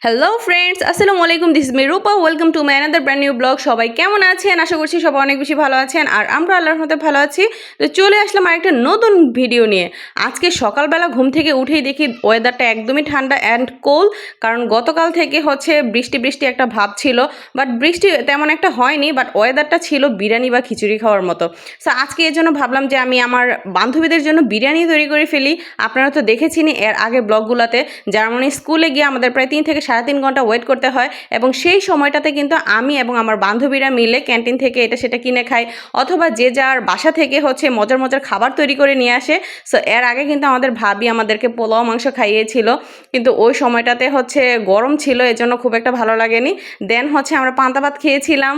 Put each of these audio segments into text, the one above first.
Hello friends আসসালামু আলাইকুম this me Rupa welcome to my another brand new blog সবাই কেমন আছেন? আশা করছি সবাই অনেক বেশি ভালো আছেন। আর আমরা আল্লাহর মতো ভালো আছি। তো চলে আসলাম আর একটা নতুন ভিডিও নিয়ে। আজকে সকালবেলা ঘুম থেকে উঠেই দেখি ওয়েদারটা একদমই ঠান্ডা অ্যান্ড কোল কারণ গতকাল থেকে হচ্ছে বৃষ্টি বৃষ্টি একটা ভাব ছিল। বাট বৃষ্টি তেমন একটা হয়নি বাট ওয়েদারটা ছিল বিরিয়ানি বা খিচুড়ি খাওয়ার মতো। সো আজকে এর জন্য ভাবলাম যে আমি আমার বান্ধবীদের জন্য বিরিয়ানি তৈরি করে ফেলি। আপনারা তো দেখেছিনি এর আগে ব্লগগুলোতে জার্মানি স্কুলে গিয়ে আমাদের প্রায় তিন থেকে সাড়ে তিন ঘণ্টা ওয়েট করতে হয় এবং সেই সময়টাতে কিন্তু আমি এবং আমার বান্ধবীরা মিলে ক্যান্টিন থেকে এটা সেটা কিনে খাই অথবা যে যার বাসা থেকে হচ্ছে মজার মজার খাবার তৈরি করে নিয়ে আসে। সো এর আগে কিন্তু আমাদের ভাবি আমাদেরকে পোলাও, মাংস খাইয়েছিল। কিন্তু ওই সময়টাতে হচ্ছে গরম ছিল, এজন্য খুব একটা ভালো লাগেনি। দেন হচ্ছে আমরা পান্তা ভাত খেয়েছিলাম।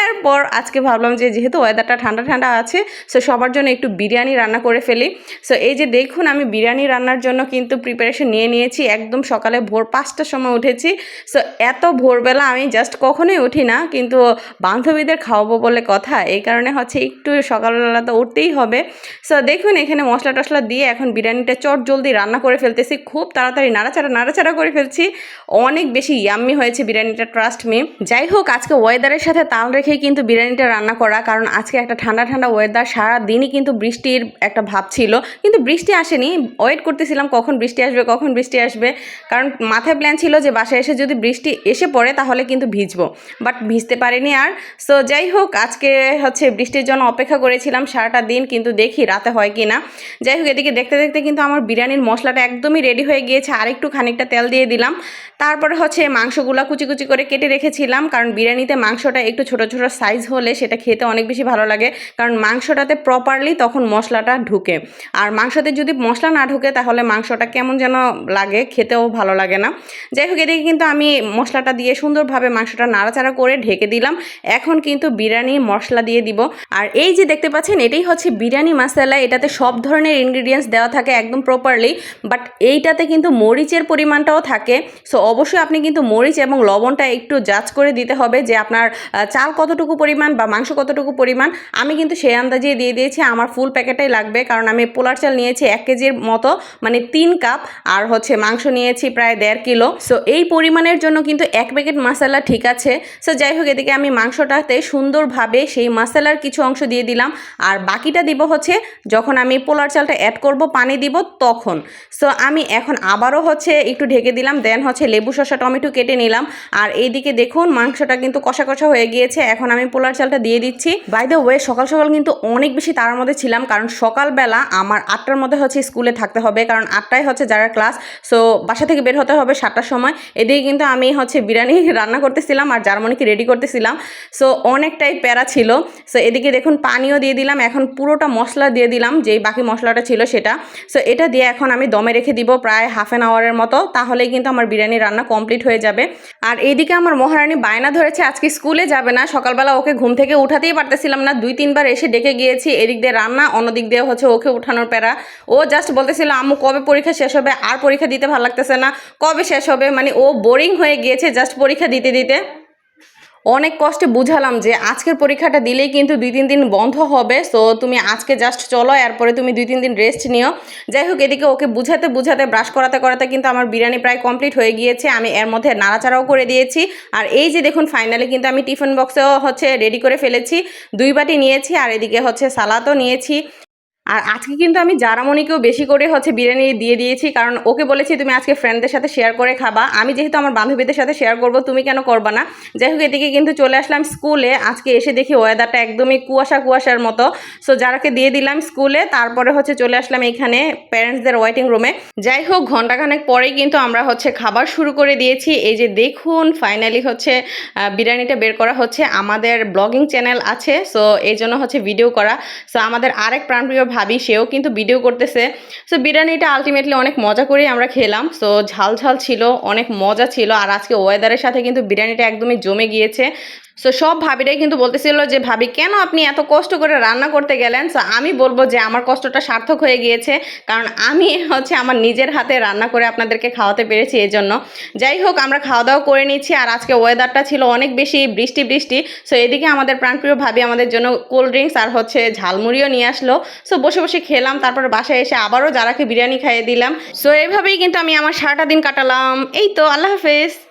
এরপর আজকে ভাবলাম যে যেহেতু ওয়েদারটা ঠান্ডা ঠান্ডা আছে সো সবার জন্য একটু বিরিয়ানি রান্না করে ফেলি। সো এই যে দেখুন আমি বিরিয়ানি রান্নার জন্য কিন্তু প্রিপারেশন নিয়ে নিয়েছি। একদম সকালে ভোর পাঁচটার সময় উঠেছি। সো এত ভোরবেলা আমি জাস্ট কখনোই উঠি না, কিন্তু বান্ধবীদের খাওয়াবো বলে কথা, এই কারণে হচ্ছে একটু সকালবেলা তো উঠতেই হবে। সো দেখুন এখানে মশলা টশলা দিয়ে এখন বিরিয়ানিটা চট জলদি রান্না করে ফেলতেছি, খুব তাড়াতাড়ি নাড়াচাড়া নাড়াচাড়া করে ফেলছি। অনেক বেশি ইয়াম্মি হয়েছে বিরিয়ানিটা ট্রাস্ট মি যাই হোক, আজকে ওয়েদারের সাথে তাল রেখেই কিন্তু বিরিয়ানিটা রান্না করা, কারণ আজকে একটা ঠান্ডা ঠান্ডা ওয়েদার সারা দিনই কিন্তু বৃষ্টির একটা ভাব ছিল। কিন্তু বৃষ্টি আসেনি ওয়েট করতেছিলাম কখন বৃষ্টি আসবে, কখন বৃষ্টি আসবে, কারণ মাথায় প্ল্যান ছিল যে বাসায় এসে যদি বৃষ্টি এসে পড়ে তাহলে কিন্তু ভিজবো। বাট ভিজতে পারিনি আর। সো যাই হোক, আজকে হচ্ছে বৃষ্টির জন্য অপেক্ষা করেছিলাম সারাটা দিন, কিন্তু দেখি রাতে হয় কি না যাই হোক, এদিকে দেখতে দেখতে কিন্তু আমার বিরিয়ানির মশলাটা একদমই রেডি হয়ে গিয়েছে, আর একটু খানিকটা তেল দিয়ে দিলাম। তারপরে হচ্ছে মাংসগুলো কুচি কুচি করে কেটে রেখেছিলাম, কারণ বিরিয়ানিতে মাংসটা একটু ছোট ছোট সাইজ হলে সেটা খেতে অনেক বেশি ভালো লাগে, কারণ মাংসটাতে প্রপারলি তখন মশলাটা ঢুকে। আর মাংসতে যদি মশলা না ঢুকে তাহলে মাংসটা কেমন যেন লাগে, খেতেও ভালো লাগে না। যাই হোক, এদিকে কিন্তু আমি মশলাটা দিয়ে সুন্দরভাবে মাংসটা নাড়াচাড়া করে ঢেকে দিলাম। এখন কিন্তু বিরিয়ানি মশলা দিয়ে দিব। আর এই যে দেখতে পাচ্ছেন, এটাই হচ্ছে বিরিয়ানি মশলা। এটাতে সব ধরনের ইনগ্রিডিয়েন্টস দেওয়া থাকে একদম প্রপারলি বাট এইটাতে কিন্তু মরিচের পরিমাণটাও থাকে। সো অবশ্যই আপনি কিন্তু মরিচ এবং লবণটা একটু জাজ করে দিতে হবে যে আপনার চাল কতটুকু পরিমাণ বা মাংস কতটুকু পরিমাণ। আমি কিন্তু সেই আন্দাজে দিয়ে দিয়েছি, আমার ফুল প্যাকেটাই লাগবে। কারণ আমি পোলার চাল নিয়েছি এক কেজির মতো মানে তিন কাপ আর হচ্ছে মাংস নিয়েছি প্রায় দেড় কিলো। সো এই পরিমাণের জন্য কিন্তু এক প্যাকেট মশলা ঠিক আছে। সো যাই হোক, এদিকে আমি মাংসটাতে সুন্দরভাবে সেই মশলার কিছু অংশ দিয়ে দিলাম। আর বাকিটা দিব হচ্ছে যখন আমি পোলার চালটা অ্যাড করব, পানি দিব তখন। সো আমি এখন আবারও হচ্ছে একটু ঢেকে দিলাম দেন হচ্ছে লেবু, শসা, টমেটো কেটে নিলাম। আর এইদিকে দেখুন, মাংসটা কিন্তু কষা কষা হয়ে গিয়েছে। এখন আমি পোলার চালটা দিয়ে দিচ্ছি। বাই দ্য ওয়ে সকাল সকাল কিন্তু অনেক বেশি তার মধ্যে ছিলাম, কারণ সকালবেলা আমার আটটার মধ্যে হচ্ছে স্কুলে থাকতে হবে, কারণ আটটায় হচ্ছে যারা ক্লাস সো বাসা থেকে বের হতে হবে সাতটার সময়। এদিকে কিন্তু আমি হচ্ছে বিরিয়ানি রান্না করতেছিলাম আর জার্মানিকে রেডি করতেছিলাম। সো অনেকটাই প্যারা ছিল। সো এদিকে দেখুন পানিও দিয়ে দিলাম। এখন পুরোটা মশলা দিয়ে দিলাম, যেই বাকি মশলাটা ছিল সেটা। সো এটা দিয়ে এখন আমি দমে রেখে দিব প্রায় হাফ অ্যান আওয়ারের মতো। তাহলেই কিন্তু আমার বিরিয়ানি রান্না কমপ্লিট হয়ে যাবে। আর এইদিকে আমার মহারানী বায়না ধরেছে, আজকে স্কুলে যাবে না। সকালবেলা ওকে ঘুম থেকে উঠাতেই পারতেছিলাম না। দুই, তিনবার এসে ডেকে গিয়েছি। এদিক দিয়ে রান্না, অন্যদিক দিয়ে হচ্ছে ওকে উঠানোর প্যারা। ও জাস্ট বলতেছিল, আম্মু, কবে পরীক্ষা শেষ হবে? আর পরীক্ষা দিতে ভালো লাগতেছে না। কবে শেষ হবে? মানে ও বোরিং হয়ে গিয়েছে জাস্ট পরীক্ষা দিতে দিতে। অনেক কষ্টে বুঝালাম যে আজকের পরীক্ষাটা দিলেই কিন্তু দুই তিন দিন বন্ধ হবে সো তুমি আজকে জাস্ট চলো, এরপরে তুমি দুই তিন দিন রেস্ট নিও। যাই হোক, এদিকে ওকে বুঝাতে বুঝাতে ব্রাশ করাতে করাতে কিন্তু আমার বিরিয়ানি প্রায় কমপ্লিট হয়ে গিয়েছে। আমি এর মধ্যে নাড়াচাড়াও করে দিয়েছি। আর এই যে দেখুন ফাইনালি কিন্তু আমি টিফিন বক্সেও হচ্ছে রেডি করে ফেলেছি। দুই বাটি নিয়েছি, আর এদিকে হচ্ছে সালাদও নিয়েছি। আর আজকে কিন্তু আমি জারামণিকেও বেশি করে হচ্ছে বিরিয়ানি দিয়ে দিয়েছি, কারণ ওকে বলেছি তুমি আজকে ফ্রেন্ডদের সাথে শেয়ার করে খাবা। আমি যেহেতু আমার বান্ধবীদের সাথে শেয়ার করব, তুমি কেন করবা না? যাই হোক, এদিকে কিন্তু চলে আসলাম স্কুলে আজকে এসে দেখি ওয়েদারটা একদমই কুয়াশা কুয়াশার মতো। সো যারাকে দিয়ে দিলাম স্কুলে তারপরে হচ্ছে চলে আসলাম এখানে প্যারেন্টসদের ওয়েটিং রুমে যাই হোক ঘন্টাখানেক পরেই কিন্তু আমরা হচ্ছে খাবার শুরু করে দিয়েছি। এই যে দেখুন ফাইনালি হচ্ছে বিরিয়ানিটা বের করা হচ্ছে। আমাদের ব্লগিং চ্যানেল আছে সো এই জন্য হচ্ছে ভিডিও করা। সো আমাদের আরেক প্রাণপ্রিয় ভাবি, সেও কিন্তু ভিডিও করতেছে। সো বিরিয়ানিটা আলটিমেটলি অনেক মজা করেই আমরা খেলাম। সো ঝাল ঝাল ছিল, অনেক মজা ছিল। আর আজকে ওয়েদারের সাথে কিন্তু বিরিয়ানিটা একদমই জমে গিয়েছে। সো সব ভাবিরাই কিন্তু বলতেছিল যে, ভাবি, কেন আপনি এত কষ্ট করে রান্না করতে গেলেন? সো আমি বলব যে, আমার কষ্টটা সার্থক হয়ে গিয়েছে। কারণ আমি হচ্ছে আমার নিজের হাতে রান্না করে আপনাদেরকে খাওয়াতে পেরেছি এই জন্য যাই হোক, আমরা খাওয়া দাওয়া করে নিচ্ছি। আর আজকে ওয়েদারটা ছিল অনেক বেশি বৃষ্টি বৃষ্টি। সো এদিকে আমাদের প্রাণপ্রিয় ভাবি আমাদের জন্য কোল্ড ড্রিঙ্কস আর হচ্ছে ঝালমুড়িও নিয়ে আসলো। সো বসে বসে খেলাম। তারপর বাসায় এসে আবারও যারাকে বিরিয়ানি খাইয়ে দিলাম। সো এইভাবেই কিন্তু আমি আমার সারাটা দিন কাটালাম। এই তো, আল্লাহ হাফেজ।